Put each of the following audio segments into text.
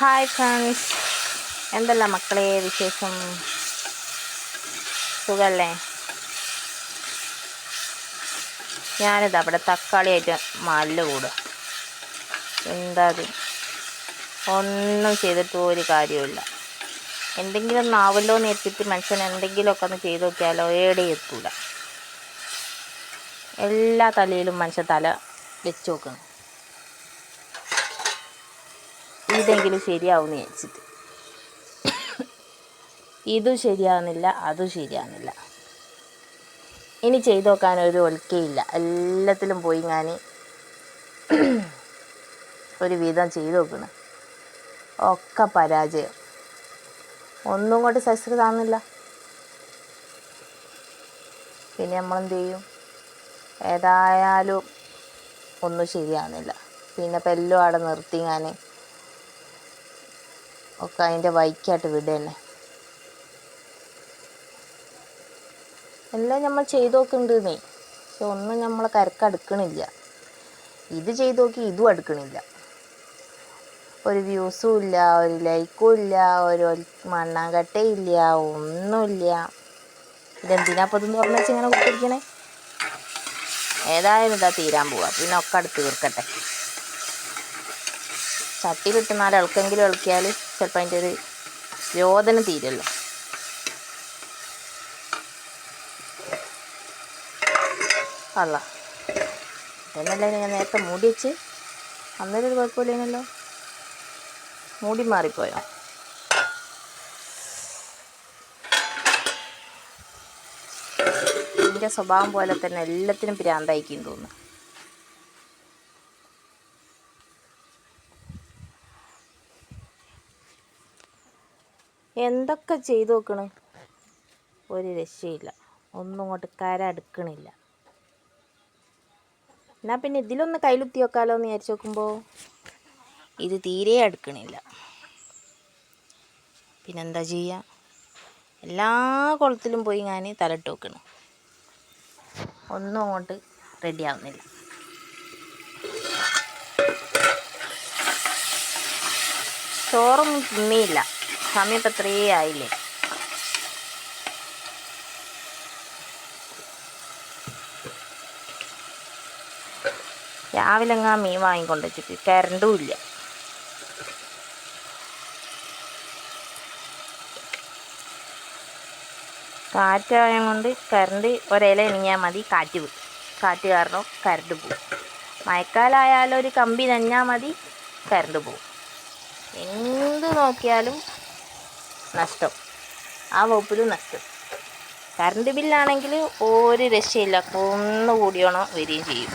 Hi friends എന്തല്ല മക്കളെ വിശേഷം? സുഖല്ലേ? ഞാനിത് അവിടെ തക്കാളിയായിട്ട് മല്ല കൂടുക എന്താ അത്? ഒന്നും ചെയ്തിട്ട് ഒരു കാര്യമില്ല എന്തെങ്കിലും ഒന്ന് ആവല്ലോ എന്ന് എത്തിയിട്ട് മനുഷ്യൻ എന്തെങ്കിലുമൊക്കെ ഒന്ന് ചെയ്ത് നോക്കിയാലോ ഏടെ എത്തൂല. എല്ലാ തലയിലും മനുഷ്യൻ തല വെച്ച് നോക്കണം ഇതെങ്കിലും ശരിയാവുമെന്ന് വിചാരിച്ചിട്ട്. ഇതും ശരിയാവുന്നില്ല അതും ശരിയാവുന്നില്ല. ഇനി ചെയ്തു നോക്കാൻ ഒരു ഒൽക്കയില്ല എല്ലാത്തിലും പോയി ഞാൻ ഒരു വിധം ചെയ്തു നോക്കണം. ഒക്കെ പരാജയം. ഒന്നും കൊണ്ട് സക്സസ് താന്നില്ല പിന്നെ നമ്മളെന്ത് ചെയ്യും? ഏതായാലും ഒന്നും ശരിയാവുന്നില്ല. പിന്നെ ഇപ്പം എല്ലാം അവിടെ നിർത്തി ഞാൻ ഒക്കെ അതിന്റെ വൈക്കായിട്ട് വിടുകയല്ലേ എല്ലാം നമ്മൾ ചെയ്ത് നോക്കുന്നുണ്ടെന്നേ. പക്ഷെ ഒന്നും നമ്മളെ കരക്കടുക്കണില്ല ഇത് ചെയ്തു നോക്കി ഇതും അടുക്കണില്ല. ഒരു വ്യൂസും ഇല്ല ഒരു ലൈക്കും ഇല്ല ഒരു മണ്ണാങ്കട്ടയില്ല ഒന്നുമില്ല. ഇതെന്തിനാ അപ്പം ഇതെന്ന് പറഞ്ഞാൽ ഇങ്ങനെ കുത്തിരിക്കണേ ഏതായാലും ഇതാ തീരാൻ പോവാ. പിന്നെ ഒക്കെ അടുത്ത് തീർക്കട്ടെ. ചട്ടിയിലിട്ട് നാല് ഇളക്കെങ്കിലും ഇളക്കിയാൽ ചിലപ്പോൾ അതിന്റെ ഒരു രോദനം തീരല്ലോ അല്ല. ഇതന്നല്ലേ ഞാൻ നേരത്തെ മൂടി വെച്ച്? അന്നേരം ഒരു കുഴപ്പമില്ലേനല്ലോ. മൂടി മാറിപ്പോയോ? എന്റെ സ്വഭാവം പോലെ തന്നെ എല്ലാത്തിനും ഭ്രാന്തായിക്കും തോന്നുന്നു. എന്തൊക്കെ ചെയ്തു നോക്കണ്? ഒരു രക്ഷയില്ല. ഒന്നും ഇങ്ങോട്ട് കര അടുക്കണില്ല. എന്നാൽ പിന്നെ ഇതിലൊന്ന് കയ്യിലുത്തി വെക്കാലോ എന്ന് വിചാരിച്ച് നോക്കുമ്പോൾ ഇത് തീരെ അടുക്കണില്ല. പിന്നെന്താ ചെയ്യുക എല്ലാ കുളത്തിലും പോയി ഞാൻ തലട്ട് വെക്കണം ഒന്നും അങ്ങോട്ട് റെഡി ആവുന്നില്ല. ചോറൊന്നും തിന്നിയില്ല. സമയം ഇപ്പം ത്രീ ആയില്ലേ? രാവിലെ അങ്ങാ മീൻ വാങ്ങിക്കൊണ്ട് വെച്ചിട്ട്? കരണ്ടും ഇല്ല. കാറ്റായ കൊണ്ട് കരണ്ട് ഒരില എണിഞ്ഞാൽ മതി കാറ്റ് പോകും കാറ്റ് കാരണം കരണ്ട് പോകും മഴക്കാലമായാലും ഒരു കമ്പി നനഞ്ഞാൽ മതി കരണ്ട് പോകും എന്ത് നോക്കിയാലും നഷ്ടം. ആ വകുപ്പിലും നഷ്ടം. കറണ്ട് ബില്ലാണെങ്കിൽ ഒരു രക്ഷയില്ല. ഒന്ന് കൂടിയോണം വരികയും ചെയ്യും.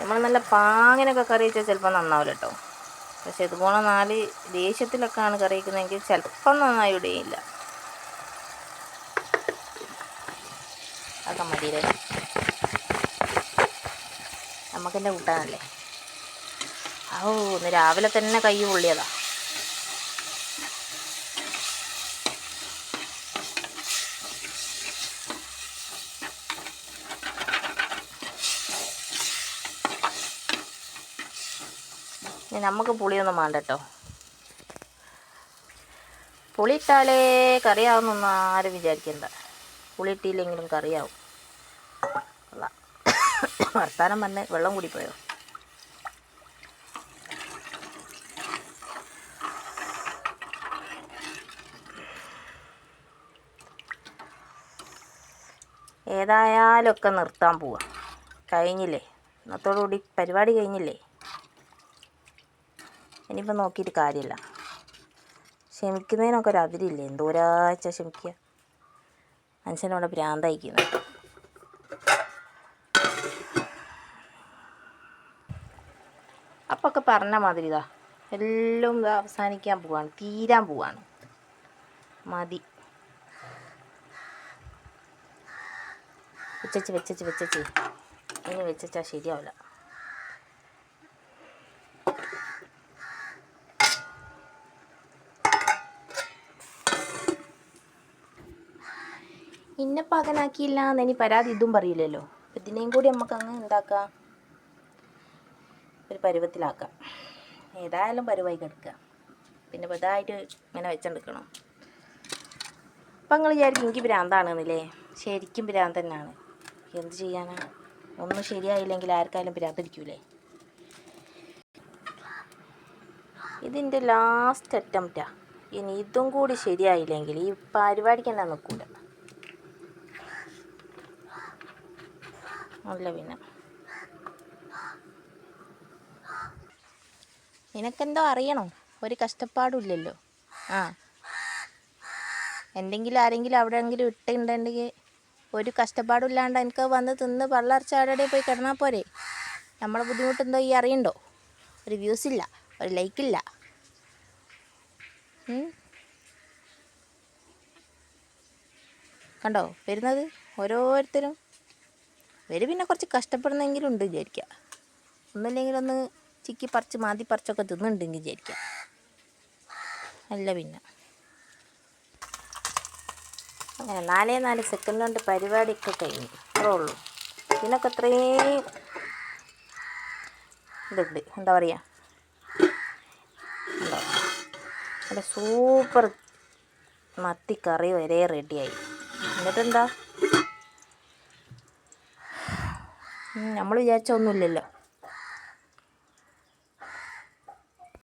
നമ്മൾ നല്ല പാങ്ങിനൊക്കെ കറി വെച്ചാൽ ചിലപ്പോൾ നന്നാവില്ല കേട്ടോ പക്ഷെ ഇതുപോലെ നാല് ദേഷ്യത്തിലൊക്കെയാണ് കറി വയ്ക്കുന്നതെങ്കിൽ ചിലപ്പം നന്നായി ഇടുകയില്ല അതൊക്കെ മതിയില്ലേ നമുക്കെന്റെ കൂട്ടാനല്ലേ? ഓ ഇന്ന് രാവിലെ തന്നെ കൈ പൊള്ളിയതാ. നമുക്ക് പുളിയൊന്നും വേണ്ട കേട്ടോ പുളിയിട്ടാലേ കറിയാവുന്നൊന്നും ആരും വിചാരിക്കണ്ട. പുളി ഇട്ടില്ലെങ്കിലും കറിയാവും. വർത്താനം വന്ന് വെള്ളം കൂടിപ്പോയോ? ഏതായാലും ഒക്കെ നിർത്താൻ പോവാ. കഴിഞ്ഞില്ലേ? ഇന്നത്തോടുകൂടി പരിപാടി കഴിഞ്ഞില്ലേ? ഇനിയിപ്പോൾ നോക്കിയിട്ട് കാര്യമില്ല. ക്ഷമിക്കുന്നതിനൊക്കെ ഒരു അതിരില്ലേ? എന്തോരാഴ്ച ക്ഷമിക്കുക. മനുഷ്യനോട് ഭ്രാന്തയിക്കുന്നു. അപ്പോൾ ഒക്കെ പറഞ്ഞ മാതിരി ഇതാ. എല്ലാം ഇതാ അവസാനിക്കാൻ പോവാണ്. തീരാൻ പോവാണ്. മതി. വെച്ചു വെച്ചു വെച്ചു ഇനി വെച്ചാൽ ശരിയാവില്ല. ഇന്നെ പകനാക്കിയില്ല എന്ന് ഇനി പരാതി ഇതും പറയില്ലല്ലോ. ഇതിനെയും കൂടി നമുക്ക് അങ്ങ് എന്താക്കാം? ഒരു പരുവത്തിലാക്കാം. ഏതായാലും പരുവായി കിടക്കുക പിന്നെ ഇതായിട്ട് ഇങ്ങനെ വെച്ചെടുക്കണം അപ്പം നിങ്ങൾ വിചാരിക്കും എനിക്ക് ഭ്രാന്താണെന്നില്ലേ? ശരിക്കും ഭ്രാന്ത് തന്നെയാണ് എന്ത് ചെയ്യാനാണ് ഒന്നും ശരിയായില്ലെങ്കിൽ ആർക്കായാലും ഭ്രാന്തടിക്കൂലേ ഇതിന്റെ ലാസ്റ്റ് അറ്റംപ്റ്റാണ് ഇനി ഇതും കൂടി ശരിയായില്ലെങ്കിൽ ഈ പരിപാടിക്ക് തന്നെ നിൽക്കൂല അല്ല പിന്നെ. നിനക്കെന്തോ അറിയണോ? ഒരു കഷ്ടപ്പാടുമില്ലല്ലോ. ആ. എന്തെങ്കിലും ആരെങ്കിലും അവിടെയെങ്കിലും ഇട്ടുണ്ടെങ്കിൽ ഒരു കഷ്ടപ്പാടില്ലാണ്ട് എനിക്ക് വന്ന് തിന്ന് പള്ളറച്ചാടെ പോയി കിടന്നാൽ പോരെ. നമ്മളെ ബുദ്ധിമുട്ടെന്തോ ഈ അറിയണ്ടോ? ഒരു വ്യൂസ് ഇല്ല ഒരു ലൈക്കില്ല? കണ്ടോ? വരുന്നത് ഓരോരുത്തരും ഇവർ പിന്നെ കുറച്ച് കഷ്ടപ്പെടുന്നെങ്കിലും ഉണ്ട് വിചാരിക്കുക ഒന്നുമില്ലെങ്കിലൊന്ന് ചിക്കി പറിച്ച് മാതി പറിച്ചൊക്കെ തിന്നുണ്ടെങ്കിൽ വിചാരിക്കുക അല്ല പിന്നെ. അങ്ങനെ നാലേ നാല് സെക്കൻഡ് കൊണ്ട് പരിപാടിയൊക്കെ കഴിഞ്ഞു. അത്രേ ഉള്ളൂ. ഇതിനൊക്കെ അത്രയും ഇതുണ്ട്. എന്താ പറയുക ഉണ്ടോ സൂപ്പർ മത്തിക്കറി വരെ റെഡിയായി. എന്നിട്ടെന്താ? നമ്മൾ വിചാരിച്ച ഒന്നുമില്ലല്ലോ.